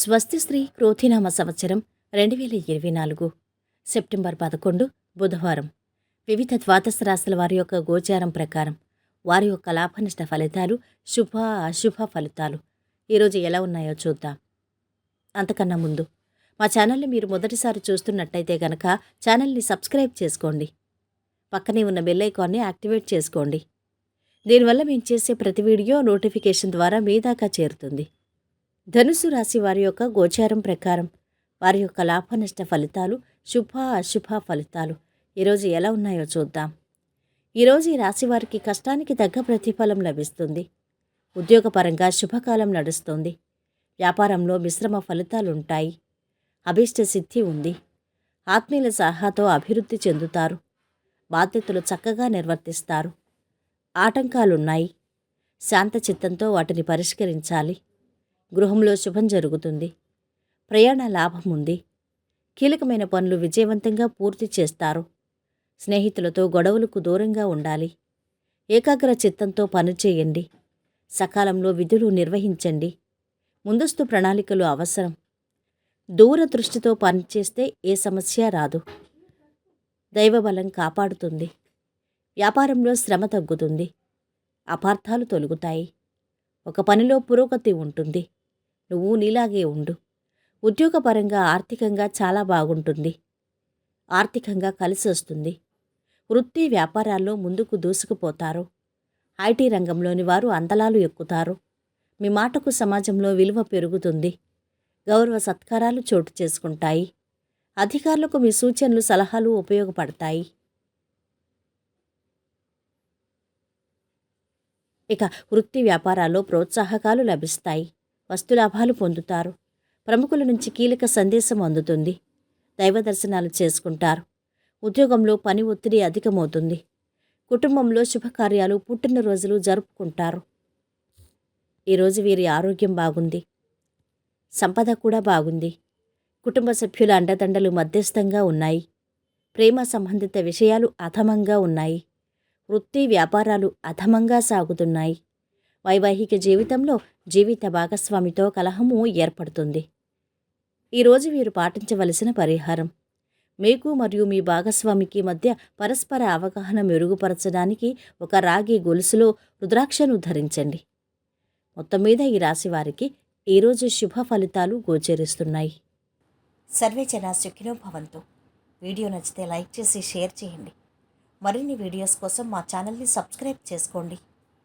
స్వస్తి శ్రీ క్రోధినామ సంవత్సరం రెండు వేల ఇరవై నాలుగు సెప్టెంబర్ పదకొండు బుధవారం. వివిధ ద్వాదశ రాశుల వారి యొక్క గోచారం ప్రకారం వారి యొక్క లాభనష్ట ఫలితాలు శుభ అశుభ ఫలితాలు. ఈరోజు ఎలా ఉన్నాయో చూద్దాం. అంతకన్నా ముందు మా ఛానల్ని మీరు మొదటిసారి చూస్తున్నట్టయితే గనక ఛానల్ని సబ్స్క్రైబ్ చేసుకోండి. పక్కనే ఉన్న బెల్ ఐకాన్ని యాక్టివేట్ చేసుకోండి. దీనివల్ల మేము చేసే ప్రతి వీడియో నోటిఫికేషన్ ద్వారా మీ దాకా చేరుతుంది. ధనుసు రాశి వారి యొక్క గోచారం ప్రకారం వారి యొక్క లాభనష్ట ఫలితాలు శుభ అశుభ ఫలితాలు ఈరోజు ఎలా ఉన్నాయో చూద్దాం. ఈరోజు ఈ రాశి వారికి కష్టానికి తగ్గ ప్రతిఫలం లభిస్తుంది. ఉద్యోగపరంగా శుభకాలం నడుస్తుంది. వ్యాపారంలో మిశ్రమ ఫలితాలు ఉంటాయి అభీష్ట సిద్ధి ఉంది. ఆత్మీయుల సహాతో అభివృద్ధి చెందుతారు. బాధ్యతలు చక్కగా నిర్వర్తిస్తారు. ఆటంకాలున్నాయి. శాంత చిత్తంతో వాటిని పరిష్కరించాలి. గృహంలో శుభం జరుగుతుంది. ప్రయాణ లాభం ఉంది కీలకమైన పనులు విజయవంతంగా పూర్తి చేస్తారు. స్నేహితులతో గొడవలకు దూరంగా ఉండాలి. ఏకాగ్ర చిత్తంతో పనిచేయండి సకాలంలో విధులు నిర్వహించండి. ముందస్తు ప్రణాళికలు అవసరం. దూరదృష్టితో పనిచేస్తే ఏ సమస్య రాదు. దైవబలం కాపాడుతుంది. వ్యాపారంలో శ్రమ తగ్గుతుంది. అపార్థాలు తొలుగుతాయి. ఒక పనిలో పురోగతి ఉంటుంది. నువ్వు నీలాగే ఉండు. ఉద్యోగపరంగా ఆర్థికంగా చాలా బాగుంటుంది. ఆర్థికంగా కలిసి వస్తుంది. వృత్తి వ్యాపారాల్లో ముందుకు దూసుకుపోతారు. ఐటీ రంగంలోని వారు అందలాలు ఎక్కుతారు. మీ మాటకు సమాజంలో విలువ పెరుగుతుంది. గౌరవ సత్కారాలు చోటు చేసుకుంటాయి. అధికారులకు మీ సూచనలు సలహాలు ఉపయోగపడతాయి. ఇక వృత్తి వ్యాపారాల్లో ప్రోత్సాహకాలు లభిస్తాయి. వస్తులాభాలు పొందుతారు. ప్రముఖుల నుంచి కీలక సందేశం అందుతుంది. దైవ దర్శనాలు చేసుకుంటారు. ఉద్యోగంలో పని ఒత్తిడి అధికమవుతుంది. కుటుంబంలో శుభకార్యాలు పుట్టినరోజులు జరుపుకుంటారు. ఈరోజు వీరి ఆరోగ్యం బాగుంది. సంపద కూడా బాగుంది. కుటుంబ సభ్యుల అండదండలు మధ్యస్థంగా ఉన్నాయి. ప్రేమ సంబంధిత విషయాలు అధమంగా ఉన్నాయి. వృత్తి వ్యాపారాలు అధమంగా సాగుతున్నాయి. వైవాహిక జీవితంలో జీవిత భాగస్వామితో కలహము ఏర్పడుతుంది. ఈరోజు మీరు పాటించవలసిన పరిహారం. మీకు మరియు మీ భాగస్వామికి మధ్య పరస్పర అవగాహన మెరుగుపరచడానికి ఒక రాగి గొలుసులో రుద్రాక్షను ధరించండి. మొత్తం మీద ఈ రాశి వారికి ఈరోజు శుభ ఫలితాలు గోచరిస్తున్నాయి. సర్వే జన సుఖినో భవంతు. వీడియో నచ్చితే లైక్ చేసి షేర్ చేయండి. మరిన్ని వీడియోస్ కోసం మా ఛానల్ని సబ్స్క్రైబ్ చేసుకోండి.